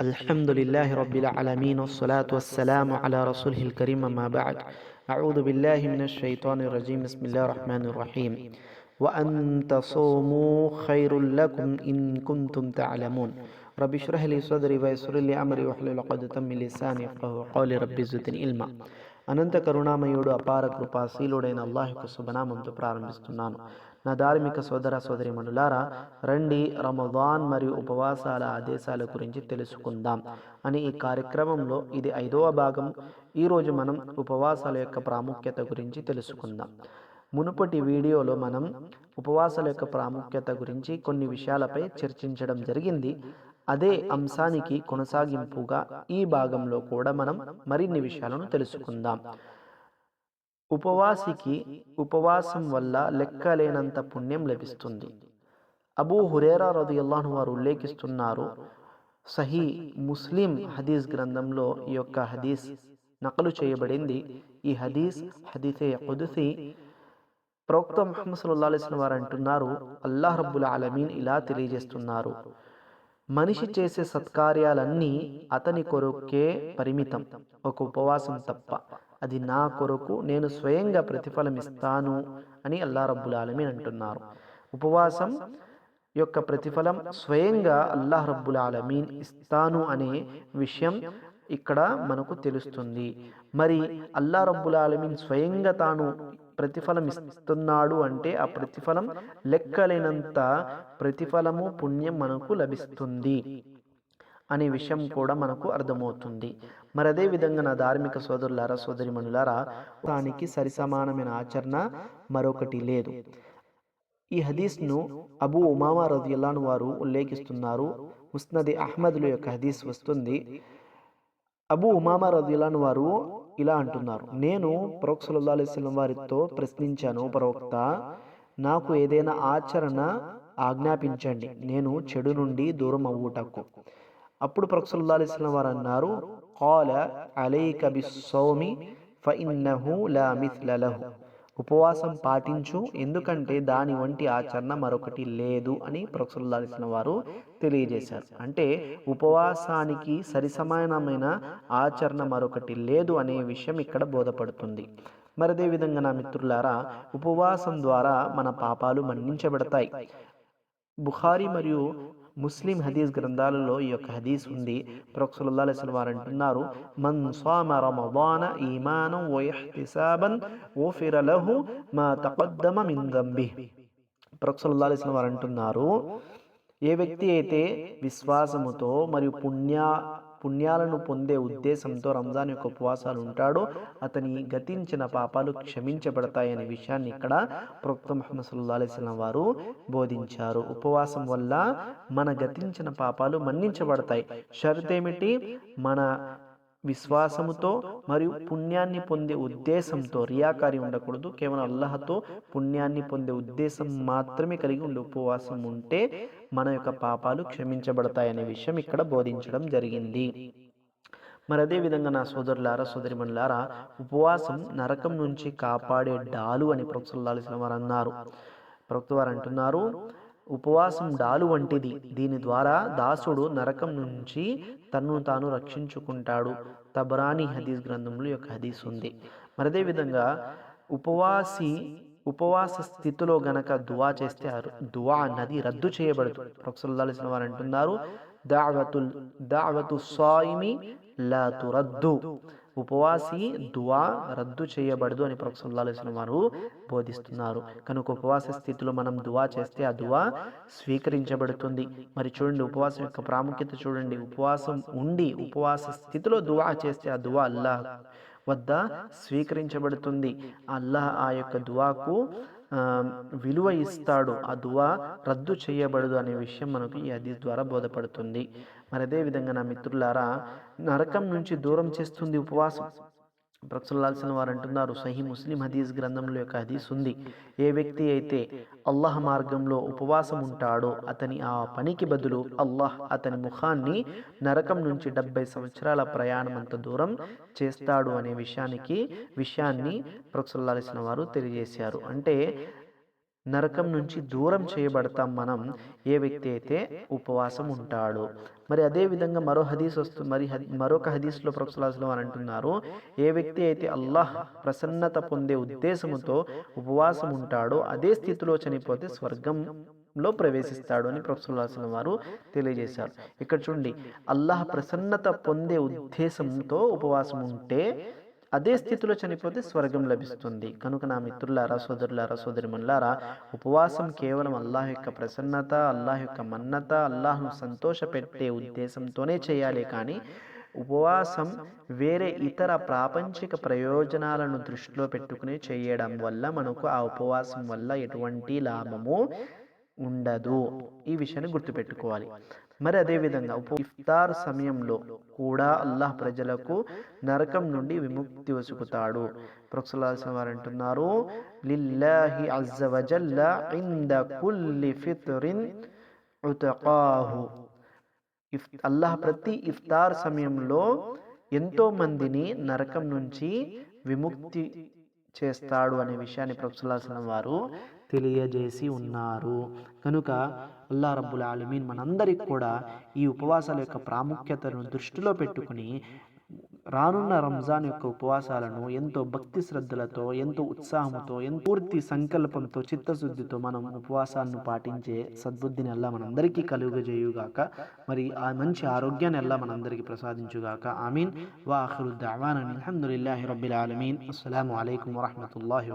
الحمد لله رب العالمين والصلاة والسلام على رسوله الكريم أما بعد أعوذ بالله من الشيطان الرجيم بسم الله الرحمن الرحيم وأن تصوموا خير لكم إن كنتم تعلمون رب اشرح لي صدري ويسر لي أمري واحلل عقدة من لساني يفقهوا قولي رب زدني علما అనంత కరుణామయుడు అపార కృపాశీలుడైన అల్లాహ్ యొక్క శుభనామంతో ప్రారంభిస్తున్నాను నా ధార్మిక సోదర సోదరి మనులారా రండి రమదాన్ మరియు ఉపవాసాల ఆదేశాల గురించి తెలుసుకుందాం. అని ఈ కార్యక్రమంలో ఇది ఐదవ భాగం. ఈరోజు మనం ఉపవాసాల యొక్క ప్రాముఖ్యత గురించి తెలుసుకుందాం. మునుపటి వీడియోలో మనం ఉపవాసాల యొక్క ప్రాముఖ్యత గురించి కొన్ని విషయాలపై చర్చించడం జరిగింది. అదే అంశానికి కొనసాగింపుగా ఈ భాగంలో కూడా మనం మరిన్ని విషయాలను తెలుసుకుందాం. ఉపవాసికి ఉపవాసం వల్ల లెక్కలేనంత పుణ్యం లభిస్తుంది. అబూ హురేరా రదియల్లాహు వారు ఉల్లేఖిస్తున్నారు సహీ ముస్లిం హదీస్ గ్రంథంలో ఈ యొక్క హదీస్ నకలు చేయబడింది. ఈ హదీస్ హదీసే కుదుసి ప్రవక్త ముహమ్మద్ సల్లా అలిస్ల వారు అంటున్నారు అల్లాహ్ రబ్బుల్ ఆలమీన్ ఇలా తెలియజేస్తున్నారు మనిషి చేసే సత్కార్యాలన్నీ అతని కొరకే పరిమితం ఒక ఉపవాసం తప్ప. అది నా కొరకు నేను స్వయంగా ప్రతిఫలం ఇస్తాను అని అల్లా రబ్బుల్ ఆలమీన్ అంటున్నారు. ఉపవాసం యొక్క ప్రతిఫలం స్వయంగా అల్లాహ్ రబ్బుల్ ఆలమీన్ ఇస్తాను అనే విషయం ఇక్కడ మనకు తెలుస్తుంది. మరి అల్లా రబ్బుల్ ఆలమీన్ స్వయంగా తాను ప్రతిఫలం ఇస్తున్నాడు అంటే ఆ ప్రతిఫలం లెక్కలేనంత ప్రతిఫలము పుణ్యం మనకు లభిస్తుంది. అనే విషయం కూడా మనకు అర్థమవుతుంది. మరి అదే విధంగా నా ధార్మిక సోదరులారా సోదరిమణులారా దానికి సరిసమానమైన ఆచరణ మరొకటి లేదు. ఈ హదీస్ను అబూ ఉమామా రదియల్లాను వారు ఉల్లేఖిస్తున్నారు. ముస్నది అహ్మద్ల యొక్క హదీస్ వస్తుంది. అబూ ఉమామా రదియల్లాను వారు ఇలా అంటున్నారు. నేను ప్రవక్త సల్లల్లాహు అలైహి వారితో ప్రశ్నించాను ప్రవక్త నాకు ఏదైనా ఆచరణ ఆజ్ఞాపించండి. నేను చెడు నుండి దూరం అవ్వుటకు. అప్పుడు ప్రవక్త వారు అన్నారు కాల అలైక బిస్సౌమి ఫఇన్నహు లా మిథ్ల లహు. ఉపవాసం పాటించు ఎందుకంటే దాని వంటి ఆచరణ మరొకటి లేదు అని ప్రొఫెసర్ వారు తెలియజేశారు. అంటే ఉపవాసానికి సరిసమానమైన ఆచరణ మరొకటి లేదు అనే విషయం ఇక్కడ బోధపడుతుంది. మరి అదే విధంగా నా మిత్రులారా ఉపవాసం ద్వారా మన పాపాలు మన్నించబడతాయి. బుఖారి మరియు ముస్లిం హదీస్ గ్రంథాలలో ఈ యొక్క హదీస్ ఉంది. ప్రొక్సలుల్లా అలైహి వారు అంటున్నారు మన్ సామ రమదాన ఈమానం వయహ్తిసాబన్ ఓఫిర లహు మా తపద్దమ మిన్ దంబి ప్రొక్సలుల్లా అలైహి వారు అంటున్నారు ఏ వ్యక్తి అయితే విశ్వాసముతో మరియు పుణ్య పుణ్యాలను పొందే ఉద్దేశంతో రంజాన్ యొక్క ఉపవాసాలు ఉంటాడో. అతని గతించిన పాపాలు క్షమించబడతాయనే విషయాన్ని ఇక్కడ ప్రవక్త మహమ్మద్ సల్లా అలైస్లం వారు బోధించారు. ఉపవాసం వల్ల మన గతించిన పాపాలు మన్నించబడతాయి. షరత్ ఏమిటి మన విశ్వాసముతో మరియు పుణ్యాన్ని పొందే ఉద్దేశంతో రియాకారి ఉండకూడదు. కేవలం అల్లహతో పుణ్యాన్ని పొందే ఉద్దేశం మాత్రమే కలిగి ఉండే ఉపవాసం ఉంటే మన యొక్క పాపాలు క్షమించబడతాయనే విషయం ఇక్కడ బోధించడం జరిగింది. మరి అదే విధంగా నా సోదరులారా సోదరిమణులారా ఉపవాసం నరకం నుంచి కాపాడే డాలు అని ప్రొక్సల్లాల్సిన వారు అన్నారు. ప్రభుత్వ వారు అంటున్నారు ఉపవాసం డాలు వంటిది. దీని ద్వారా దాసుడు నరకం నుంచి తన్ను తాను రక్షించుకుంటాడు. తబరాని హదీస్ గ్రంథంలో యొక్క హదీస్ ఉంది. మరి అదేవిధంగా ఉపవాసి ఉపవాస స్థితిలో గనక దువా చేస్తే దువా అన్నది రద్దు చేయబడదు ప్రొఫెసర్ వారు అంటున్నారు దావతుల్ దావతు సాయిమి లా తురద్దు. ఉపవాసి దువా రద్దు చేయబడదు అని ప్రొఫెసర్ వారు బోధిస్తున్నారు. కనుక ఉపవాస స్థితిలో మనం దువా చేస్తే ఆ దువా స్వీకరించబడుతుంది. మరి చూడండి ఉపవాసం యొక్క ప్రాముఖ్యత చూడండి. ఉపవాసం ఉండి ఉపవాస స్థితిలో దువా చేస్తే ఆ దువా అల్లాహ్ వద్ద స్వీకరించబడుతుంది. అల్లాహ్ ఆ యొక్క దువాకు విలువ ఇస్తాడు ఆ దువా రద్దు చేయబడదు అనే విషయం మనకు ఈ హదీస్ ద్వారా బోధపడుతుంది. మరి అదే విధంగా నా మిత్రులారా నరకం నుంచి దూరం చేస్తుంది ఉపవాసం. ప్రక్సుల్లాల్సిన వారు అంటున్నారు సహీ ముస్లిం హదీస్ గ్రంథంలో యొక్క హదీస్ ఉంది. ఏ వ్యక్తి అయితే అల్లాహ్ మార్గంలో ఉపవాసం ఉంటాడో అతని ఆ పనికి బదులు అల్లాహ్ అతని ముఖాన్ని నరకం నుంచి డెబ్బై సంవత్సరాల ప్రయాణం అంత దూరం చేస్తాడు అనే విషయానికి విషయాన్ని ప్రక్సుల్లాల్సిన వారు తెలియజేశారు. అంటే నరకం నుంచి దూరం చేయబడతాం మనం. ఏ వ్యక్తి అయితే ఉపవాసం ఉంటాడో. మరి అదే విధంగా మరో హదీస్ వస్తు మరి మరొక హదీస్లో ప్రొఫెసలాస్లో అని అంటున్నారు ఏ వ్యక్తి అయితే అల్లాహ్ ప్రసన్నత పొందే ఉద్దేశంతో ఉపవాసం ఉంటాడో అదే స్థితిలో చనిపోతే స్వర్గంలో ప్రవేశిస్తాడు అని ప్రొఫెసర్ వారు తెలియజేశారు. ఇక్కడ చూడండి అల్లాహ్ ప్రసన్నత పొందే ఉద్దేశంతో ఉపవాసం ఉంటే అదే స్థితిలో చనిపోతే స్వర్గం లభిస్తుంది. కనుక నా మిత్రులారా సోదరులారా సోదరిమల్లారా ఉపవాసం కేవలం అల్లాహ్ యొక్క ప్రసన్నత అల్లాహ్ యొక్క మన్నత అల్లాహ్ను సంతోషపెట్టే ఉద్దేశంతోనే చేయాలి. కానీ ఉపవాసం వేరే ఇతర ప్రాపంచిక ప్రయోజనాలను దృష్టిలో పెట్టుకుని చేయడం వల్ల మనకు ఆ ఉపవాసం వల్ల ఎటువంటి లాభము ఉండదు. ఈ విషయాన్ని గుర్తుపెట్టుకోవాలి. మరి అదేవిధంగా ఉప ఇఫ్తార్ సమయంలో కూడా అల్లాహ్ ప్రజలకు నరకం నుండి విముక్తి వసుకుతాడు. ప్రొక్సలాల్సిన వారు అంటున్నారు లిల్లాహి అజ్జ వజల్ల ఇంద కుల్లి ఫిత్రిన్ ఉతకాహు. ఇఫ్ అల్లాహ్ ప్రతి ఇఫ్తార్ సమయంలో ఎంతో మందిని నరకం నుంచి విముక్తి చేస్తాడు అనే విషయాన్ని ప్రొఫెసర్ వారు తెలియజేసి ఉన్నారు. కనుక అల్లా రబ్బుల్ ఆలమీన్ మనందరికి కూడా ఈ ఉపవాసాల యొక్క ప్రాముఖ్యతను దృష్టిలో పెట్టుకుని రానున్న రంజాన్ యొక్క ఉపవాసాలను ఎంతో భక్తి శ్రద్ధలతో ఎంతో ఉత్సాహంతో ఎంతో పూర్తి సంకల్పంతో చిత్తశుద్ధితో మనం ఉపవాసాలను పాటించే సద్బుద్ధిని ఎలా మనందరికీ కలుగజేయుగాక. మరి ఆ మంచి ఆరోగ్యాన్ని ఎలా మనందరికీ ప్రసాదించుగాక. ఆమీన్. వా ఆఖిరు దావానా రబ్బిల్ ఆలమీన్. అస్సలం అలైకుం వరహ్మతుల్లాహి